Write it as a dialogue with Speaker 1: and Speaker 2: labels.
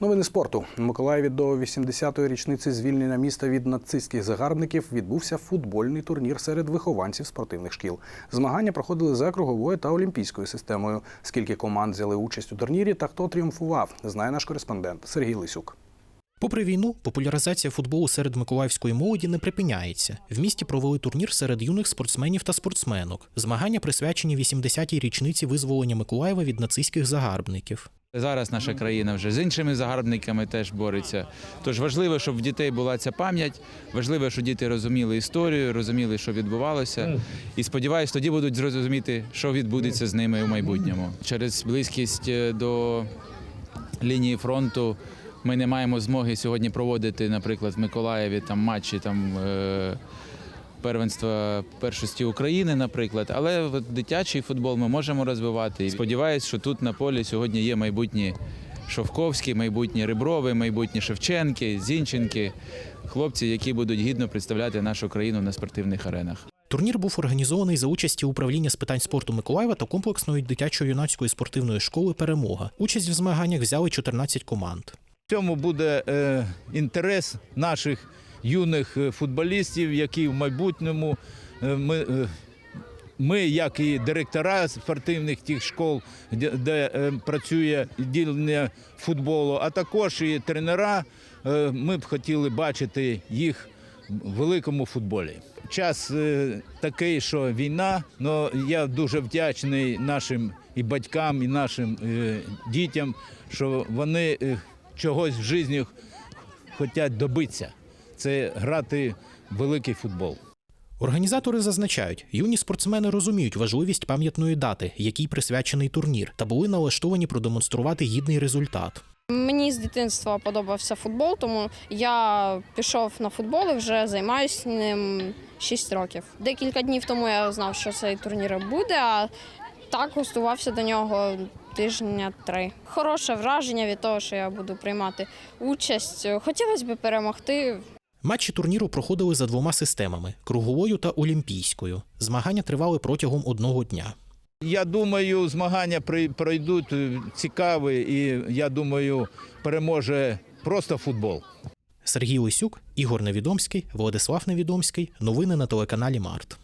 Speaker 1: Новини спорту у Миколаєві до 80-ї річниці звільнення міста від нацистських загарбників відбувся футбольний турнір серед вихованців спортивних шкіл. Змагання проходили за круговою та олімпійською системою. Скільки команд взяли участь у турнірі та хто тріумфував, знає наш кореспондент Сергій Лисюк.
Speaker 2: Попри війну, популяризація футболу серед миколаївської молоді не припиняється. В місті провели турнір серед юних спортсменів та спортсменок. Змагання присвячені 80-й річниці визволення Миколаєва від нацистських загарбників.
Speaker 3: Зараз наша країна вже з іншими загарбниками теж бореться. Тож важливо, щоб в дітей була ця пам'ять. Важливо, щоб діти розуміли історію, розуміли, що відбувалося. І сподіваюсь, тоді будуть зрозуміти, що відбудеться з ними у майбутньому. Через близькість е, до лінії фронту ми не маємо змоги сьогодні проводити, наприклад, в Миколаєві там матчі там. е, Первенства першості України, наприклад, але дитячий футбол ми можемо розвивати. І сподіваюсь, що тут на полі сьогодні є майбутні Шовковські, майбутні Риброви, майбутні Шевченки, Зінченки, хлопці, які будуть гідно представляти нашу країну на спортивних аренах.
Speaker 2: Турнір був організований за участі управління з питань спорту Миколаєва та комплексної дитячо-юнацької спортивної школи Перемога. Участь в змаганнях взяли 14 команд.
Speaker 4: Цьому буде е, інтерес наших юних е, футболістів, які в майбутньому е, ми, ми, як і директора спортивних тих школ, де, працює відділення футболу, а також і тренера, ми б хотіли бачити їх в великому футболі. Час такий, що війна, але я дуже вдячний нашим і батькам, і нашим дітям, що вони чогось в житті хочуть добитися. Це грати в великий футбол.
Speaker 2: Організатори зазначають, юні спортсмени розуміють важливість пам'ятної дати, якій присвячений турнір, та були налаштовані продемонструвати гідний результат.
Speaker 5: Мені з дитинства подобався футбол, тому я пішов на футбол і вже займаюся ним 6 років. Декілька днів тому я знав, що цей турнір буде, а так готувався до нього тижня три. Хороше враження від того, що я буду приймати участь. Хотілося б перемогти.
Speaker 2: Матчі турніру проходили за двома системами круговою та олімпійською. Змагання тривали протягом одного дня.
Speaker 4: Я думаю, змагання при- пройдуть е, цікаві, і я думаю, переможе просто футбол.
Speaker 2: Сергій Лисюк, Ігор Невідомський, Владислав Невідомський. Новини на телеканалі Март.